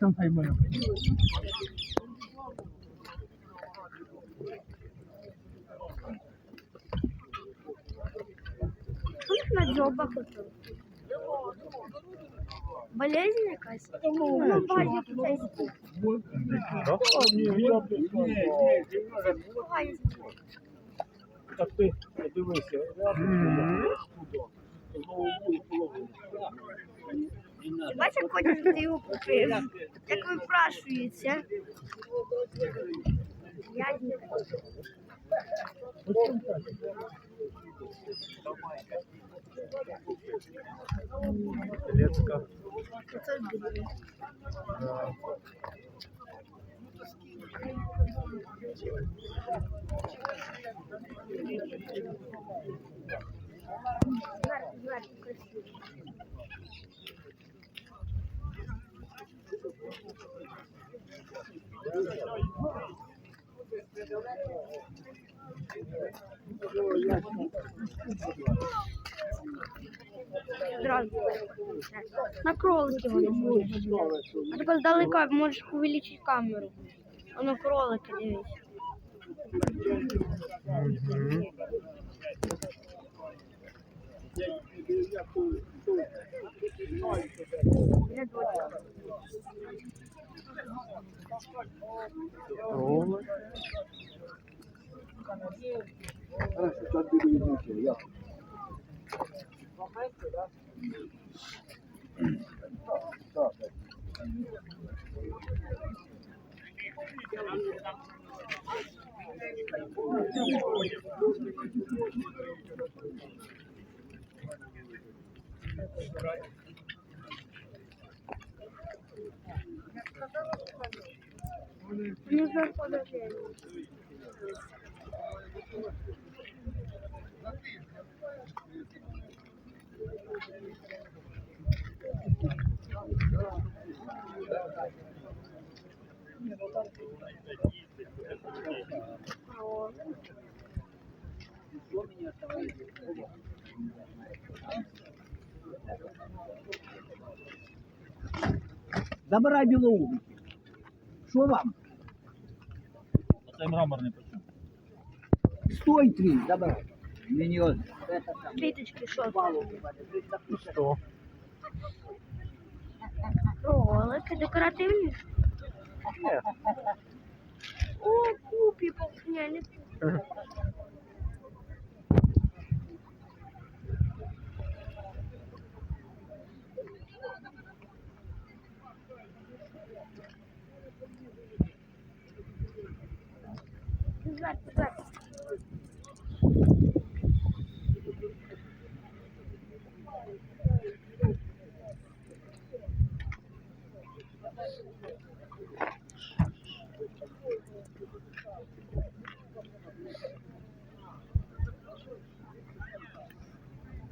Там хай мене. На дзьобах ото. Болезнь якась? Ну, стік. Погано. Так ти подивися. Ти бачиш, як хочеш ти його купив? Як випрашується. Ядника. Лецка. Кролики вони будуть. А тепер здалека можеш увеличити камеру. Воно кролики, дивись. Рядочок. Роли. Ну, за подожди. Забирай білоугу. Що вам? Цей мраморний почув. Стой твій, забирай. Мені от Кліточки, що балу. Що? Ролики декоративні. О, купі, не купі.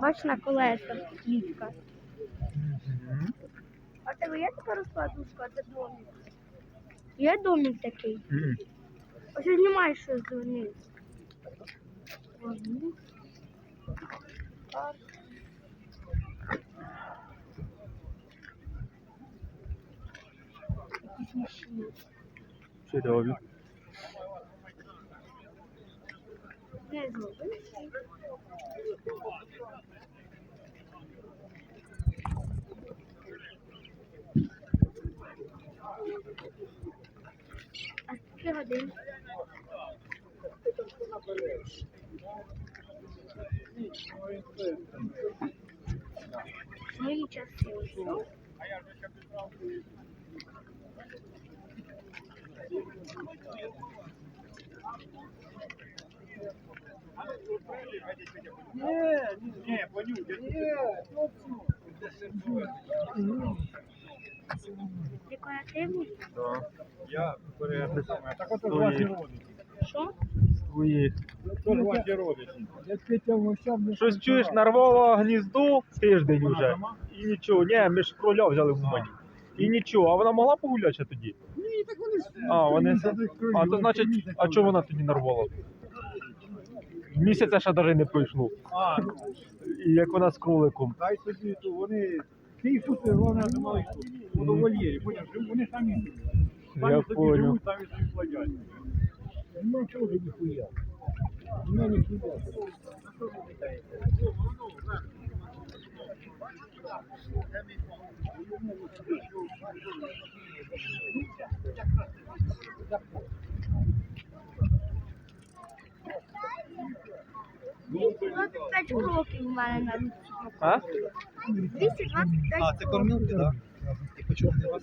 Бач на колесах клітка. А тебе є така розкладушка, це домик? Є домик такий? Мгм. Ось знімай щось дзвонить. Чудові. Не зробиш? А скільки годин? Мої часи ось. Ні, понюхай. Декоративний? Я переписав. Так ото ж Твої. ваші родичі. Що? Твої. Ваші родичі. Щось чуєш, нарвало гнізду тиждень уже. І нічого. Ні, ми ж кроля взяли в Умані. І нічого, а вона могла погуляти ще тоді? Ні, так вони ж. А, вони. А то значить, а чого вона тоді нарвала? Місяця ще навіть не пройшло. А, І як вона з кроликом. дай собі, то вони... Ті шути, головне, що мали у вольєрі. Вони самі. Самі собі живуть, самі собі плодять. Ну, чого ніхуя? Ну, ніхуя. Кроків у мене на руці. А? 225 А, це кормілки, так? І по чому у вас?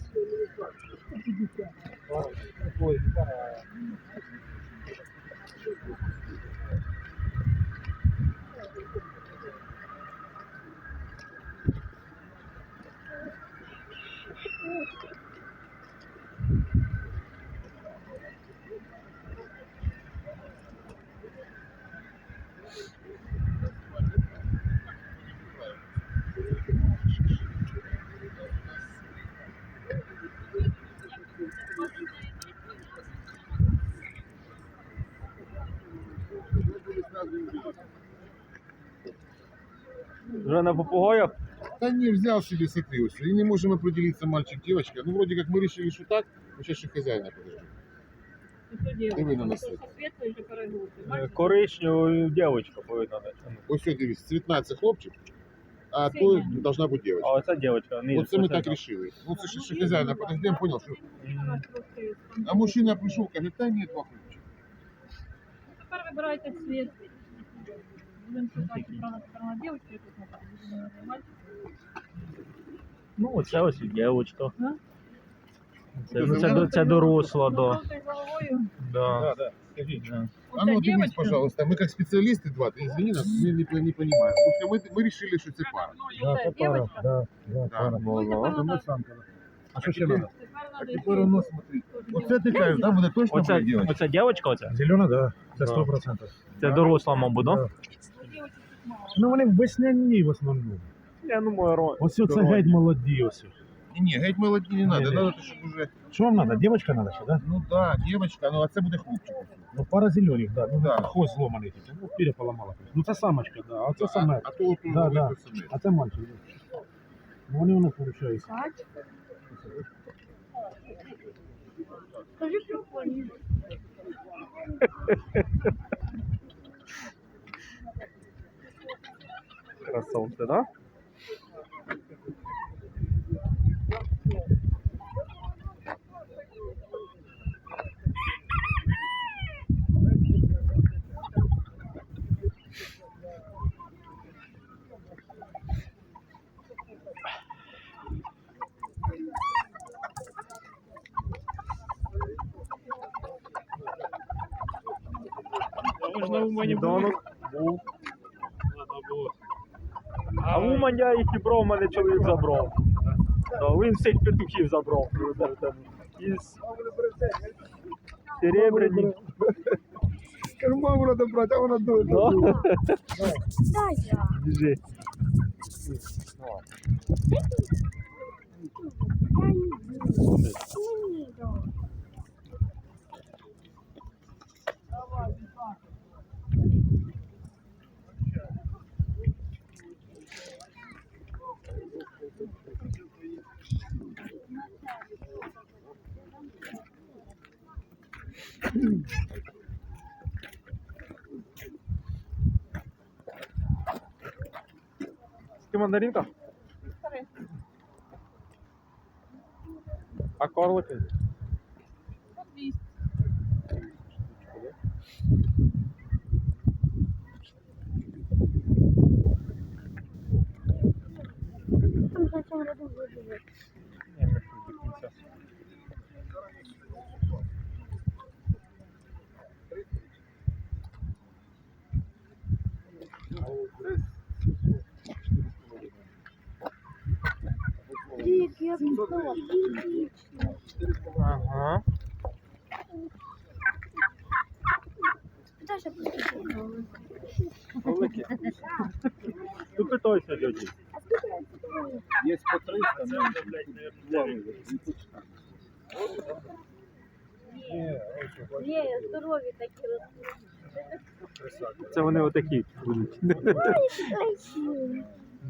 Вже на попугаях? Да не, взял себе сокрылся. И не можем определиться, мальчик, девочка. Ну, вроде как мы решили, что так. Ну, сейчас еще хозяина подожди. Диви на нас. Е, Коричневу дівчинка повинна бути. Ось все, дивись, цветна це хлопчик, а то Синя. должна бути А девочка. оця дівчинка. ні, Вот це ми це так так. решили. Ну, це ще ще хозяина подождем, понял, що... М, А мужчина прийшов, каже, та ні, два хлопчика. Тепер вибирайте цвіт. Ну, оце ось і дівчинка. Це, ну, це, до- це доросла, да. да. Да, да, скажіть. да. А ну, пожалуйста, ми як спеціалісти два, ти извини нас, ми не, не понимаем. Тому що ми, ми решили, що це пара. Оця дівчинка. Да, да, Да. Ну, тепер надо- А що ще треба? А тепер воно смотри. Оце ти кажеш, да, буде точно Оце, буде дівчинка? оце дівчинка оця? Зелена, да. Це Да. 100%. Це доросла, мабуть, да? Да. Ну вони весняні в основному. Я думаю, ро... Ось це геть молоді ось. Ні, ні, геть молоді не треба, треба, щоб уже, Що вам треба? Дівчинка треба ще, да? ну да, дівчинка, ну а це буде хлопчик. Ну пара зелених, да. Ну Да. хвост зломаний. тільки. Ну, піря поламала. Ну це самочка, да. А це саме. А, а то от Да, да. А це мальчик. да. Ну вони у нас виходить. Скажи прикольно. Красавці, да? Ви ж на Умані були? Сніданок був. А Умань я їх і брав, мене чоловік забрав. Він всіх петухів забрав. Із серебряні. Маму треба брати, а вона дуже. Да. Дай я. Біжи. Дай. que mandarim, tá? A corla que Não. Ага. Великі. Ти питайся, дяді. Є по 300, ну, Є, здорові такі. Це вони отакі будуть.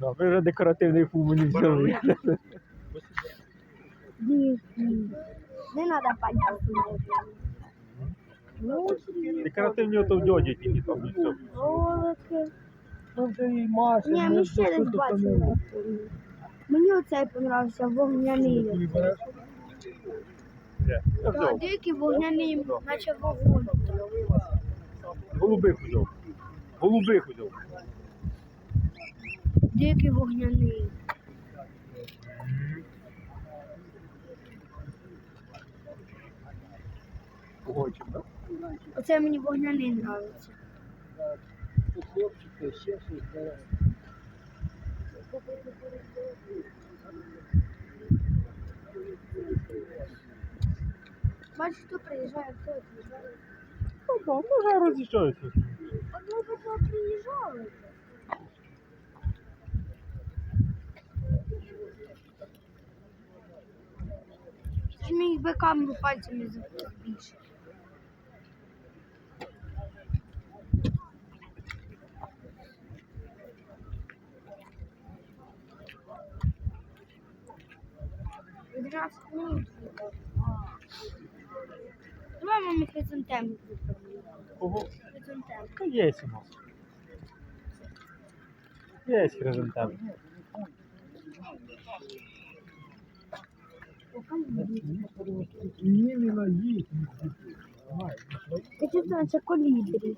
Ви вже декоративний фу мені взяли. Не треба пальцем. Декоративні ото в дяді тільки там і все. Ні, Ні, ми ще не бачили. Мені оцей понравився, вогняний. Я деякий вогняний, наче вогонь. Голубих взяв. Голубих взяв. Деякий вогняний. Погодчик, так? Оце мені вогняний нравиться. Бачиш, хто приїжджає, хто приїжджає. Ну так, вже роз'їжджаються. Одного потім приїжджали. Чи міг би камеру пальцями збільшити? Двенадцать минут. Давай мамі хризантему. Ого. Хризантему. Та є у нас. Є хризантем. Качество це колібрі.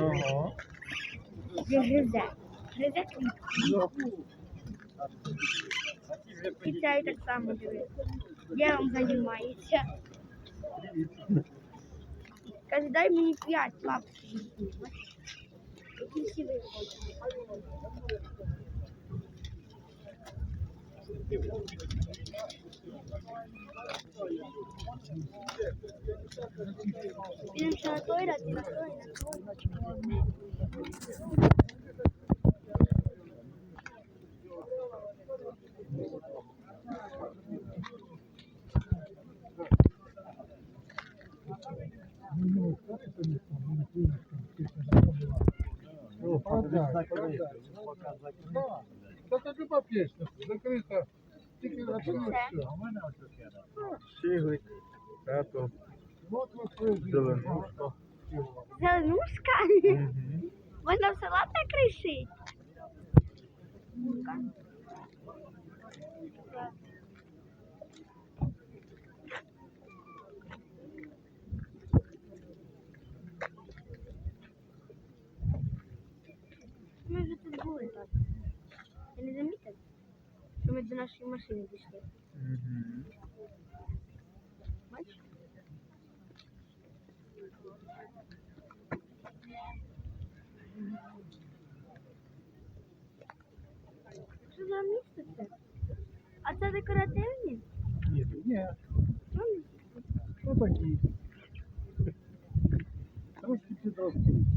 Ага. Де гризе. Гризе так само дивиться. Ділом займається. Каже, дай мені п'ять всі виходять. Підемо ще на той ряд, і на той, і на той. Так як люба пісня, закрита. Тільки закрита. Щиглик. Тато. Вот ви Зеленушка. Зеленушка? Мгм. Можна в салат так рішити? Ми вже тут були так. Ти не замітив? Що ми до нашої машини дійшли. Мгм. Бачиш? Що за місце це? А це декоративні? Ні, ні, Ну, що такі? Трошки підростуть.